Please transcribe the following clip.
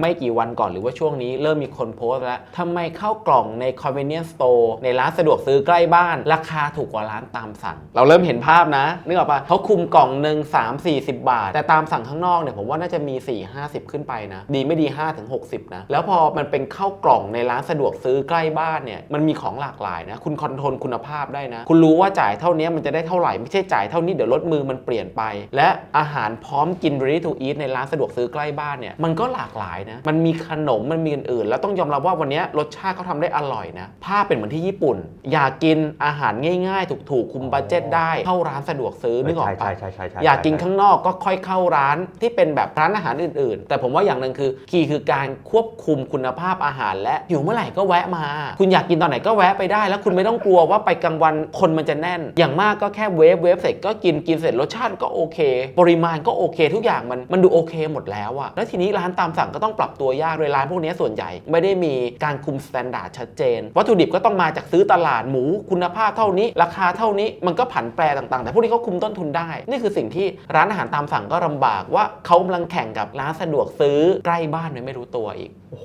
ไม่กี่วันก่อนหรือว่าช่วงนี้เริ่มมีคนโพสต์แล้วทำไมข้าวกล่องใน convenience store ในร้านสะดวกซื้อใกล้บ้าน ราคาถูกกว่าร้านตามสั่ง เราเริ่มเห็นภาพนะนึกออกปะเขาคุมกล่องหนึ่ง3 40 บาท แต่ตามสั่งข้างนอกเนี่ยผมว่าน่าจะมี 4 50 ขึ้นไปนะ ดีไม่ดี 5 ถึง 60 นะ แล้วพอมันเป็นข้าวกล่องในร้านสะดวกซื้อใกล้บ้านเนี่ยมันมีของหลากหลายนะ คุณคอนโทรลคุณภาพได้นะ คุณรู้ว่าจ่ายเท่านี้มันจะได้เท่าไหร่ไม่ใช่จ่ายเท่านี้เดี๋ยวลดมือมันเปลี่ยนไป และอาหารพร้อมกิน ready to eat ในร้านสะดวกซื้อใกล้บ้านเนี่ยมันก็หลากหลายนะมันมีขนมมันมีอื่นๆแล้วต้องยอมรับว่าวันนี้รสชาติเขาทำได้อร่อยนะภาพเป็นเหมือนที่ญี่ปุ่น อยากกินอาหารง่ายๆ ถูกๆ คุมบัตเจ็ตได้เข้าร้านสะดวกซื้อนึกออกใช่ปะใช่ใช่ใช่อยากกินข้างนอกก็ค่อยเข้าร้านที่เป็นแบบร้านอาหารอื่นๆ แต่ผมว่าอย่างหนึ่งคือคีย์คือการควบคุมคุณภาพอาหารและหิวเมื่อไหร่ก็แวะมา คุณอยากกินตอนไหนก็แวะไปได้ แล้วคุณไม่ต้องกลัวว่าไปกลางวันคนมันจะแน่น อย่างมากก็แค่เวฟเวฟเสร็จก็กินกินเสร็จรสชาติก็โอเค ปริมาณก็โอเค ทุกอย่างมันมันดูโอเคหมดแล้วอะแล้วทีนี้ร้านตามสั่งก็ต้องปรับตัวยากเลยร้านพวกนี้ส่วนใหญ่ ไม่ได้มีการคุมสแตนดาร์ดชัดเจน วัตถุดิบก็ต้องมาจากซื้อตลาดหมูคุณภาพเท่านี้ ราคาเท่านี้มันก็ผันแปรต่างๆ แต่พวกนี้เขาคุมต้นทุนได้ นี่คือสิ่งที่ร้านอาหารตามสั่งก็ลำบากว่าเขากำลังแข่งกับร้านสะดวกซื้อใกล้บ้านโดยไม่รู้ตัวอีก